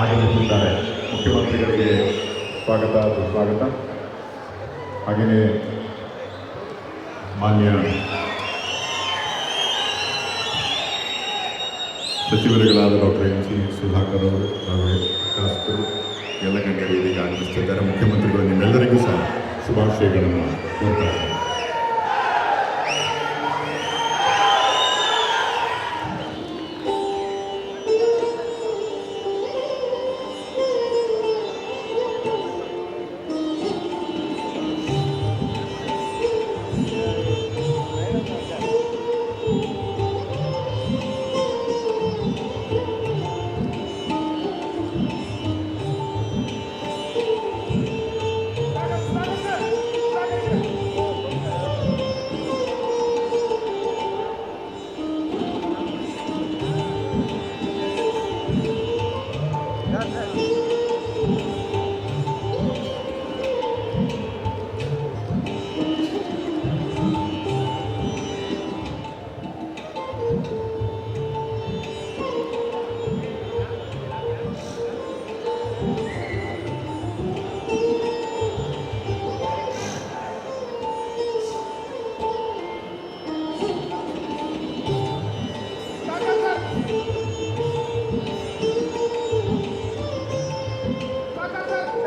ಆಗಮಿಸಿದ್ದಾರೆ ಮುಖ್ಯಮಂತ್ರಿಗಳಿಗೆ ಸ್ವಾಗತ, ಸುಸ್ವಾಗತ. ಹಾಗೆಯೇ ಮಾನ್ಯ ಸಚಿವರುಗಳಾದ ಡಾಕ್ಟರ್ ಎನ್ ಸಿ ಸುಧಾಕರ್ ಅವರು ಹಾಗೂ ಶಾಸಕರು ಎಲ್ಲ ಗಣ್ಯರು ಇದೀಗ ಆಗಮಿಸುತ್ತಿದ್ದಾರೆ ಮುಖ್ಯಮಂತ್ರಿಗಳು ನಿಮ್ಮೆಲ್ಲರಿಗೂ ಸಹ ಶುಭಾಶಯಗಳನ್ನು ಕೋರ್ತಾರೆ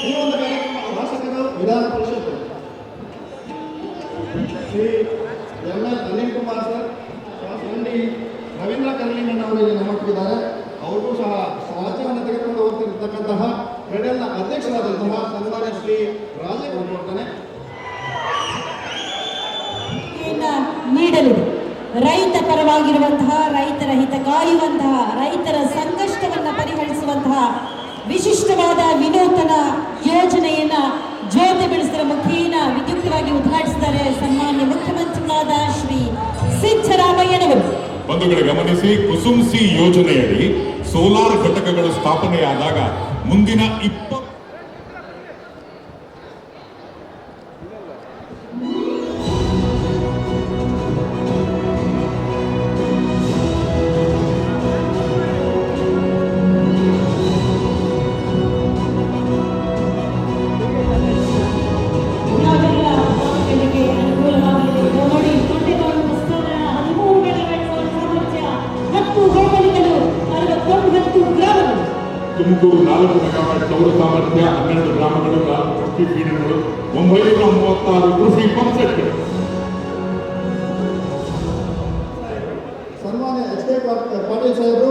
ಈ ಒಂದು ಶಾಸಕರು Vidhana Parishat Shri M L Anil Kumar sir M D Ravindra Karlinganna ಅವರು ಇಲ್ಲಿ ನಮ್ಮೊಟ್ಟಿದ್ದಾರೆ ಅವ್ರಿಗೂ ಸಹ ರಾಜ್ಯವನ್ನು ತೆಗೆದುಕೊಂಡು ಹೋಗ್ತಿರ್ತಕ್ಕಂತಹ ಫೆಡರಲ್ನ ಅಧ್ಯಕ್ಷರಾದಂತಹ ಸನ್ಮಾನ್ಯ ಶ್ರೀ ರಾಜೇಂದ್ರ ಅವರು ಯನ್ನ ನೀಡಲಿದೆ. ರೈತ ಪರವಾಗಿರುವಂತಹ, ರೈತರ ಹಿತ ಕಾಯುವಂತಹ ರೈತರ ಯೋಜನೆಯನ್ನ ಜ್ಯೋತಿ ಬೆಳೆಸಿದ ಮುಖೇನ ವಿದ್ಯುಕ್ತವಾಗಿ ಉದ್ಘಾಟಿಸಿದ್ದಾರೆ ಸನ್ಮಾನ್ಯ ಮುಖ್ಯಮಂತ್ರಿಗಳಾದ ಶ್ರೀ ಸಿದ್ದರಾಮಯ್ಯನವರು. ಬಂಧುಗಳ ಗಮನಿಸಿ, ಕುಸುಮ್ ಸಿ ಯೋಜನೆಯಡಿ ಸೋಲಾರ್ ಘಟಕಗಳು ಸ್ಥಾಪನೆಯಾದಾಗ ಮುಂದಿನ ಇಪ್ಪತ್ತು ತುಮಕೂರು ನಾಲ್ಕು ಮೆಗಾವ್ಯಾಟ್ ಸೌರ ಸಾಮರ್ಥ್ಯ ಹನ್ನೆರಡು ಗ್ರಾಮಗಳು ನಾಲ್ಕು ಕೃಷಿ ಫೀಡ್ಗಳು ಒಂಬೈನೂರ ಮೂವತ್ತಾರು ಕೃಷಿ ಸನ್ಮಾನ್ಯ ಎಚ್ ಕೆ ಪಾಟೀಲ್ ಸಾಹೇಬರು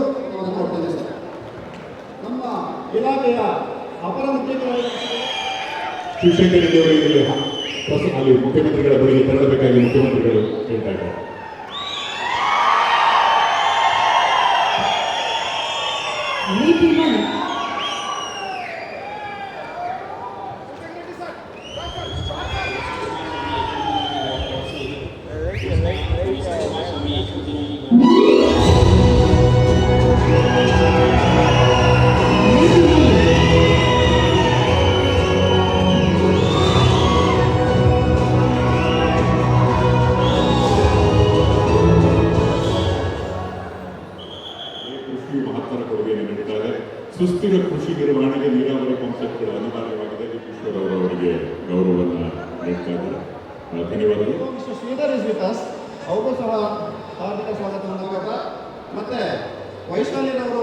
ನಮ್ಮ ಇಲಾಖೆಯ ಅಪರ ಶಿವಶಂಕರ್ ರೆಡ್ಡಿ ಅವರಿಗೆ ಅಲ್ಲಿ ಮುಖ್ಯಮಂತ್ರಿಗಳ ಬಳಿಗೆ ತೆರಳಬೇಕಾಗಿ ಮುಖ್ಯಮಂತ್ರಿಗಳು ಹೇಳ್ತಾ ಇದ್ದಾರೆ. Липень ಕೃಷಿ ಮಹತ್ತರ ಕೊಡುಗೆಯನ್ನು ನೀಡಿದ್ದಾರೆ ಸುಸ್ಥಿರ ಕೃಷಿ ನಿರ್ವಹಣೆಗೆ ನೀರಾವರಿ ಕಾನ್ಸೆಪ್ಟ್ಗಳು ಅನಿವಾರ್ಯವಾಗಿದೆ. ಕಿಶೋರ್ ಅವರು ಅವರಿಗೆ ಗೌರವವನ್ನು ನೀಡ್ತಾ ಇದ್ದಾರೆ. ಧನ್ಯವಾದಗಳು. ಅವರು ಸಹ ಹಾರ್ದಿಕ ಸ್ವಾಗತವನ್ನು ಮತ್ತೆ ವೈಶಾಲಿರವರು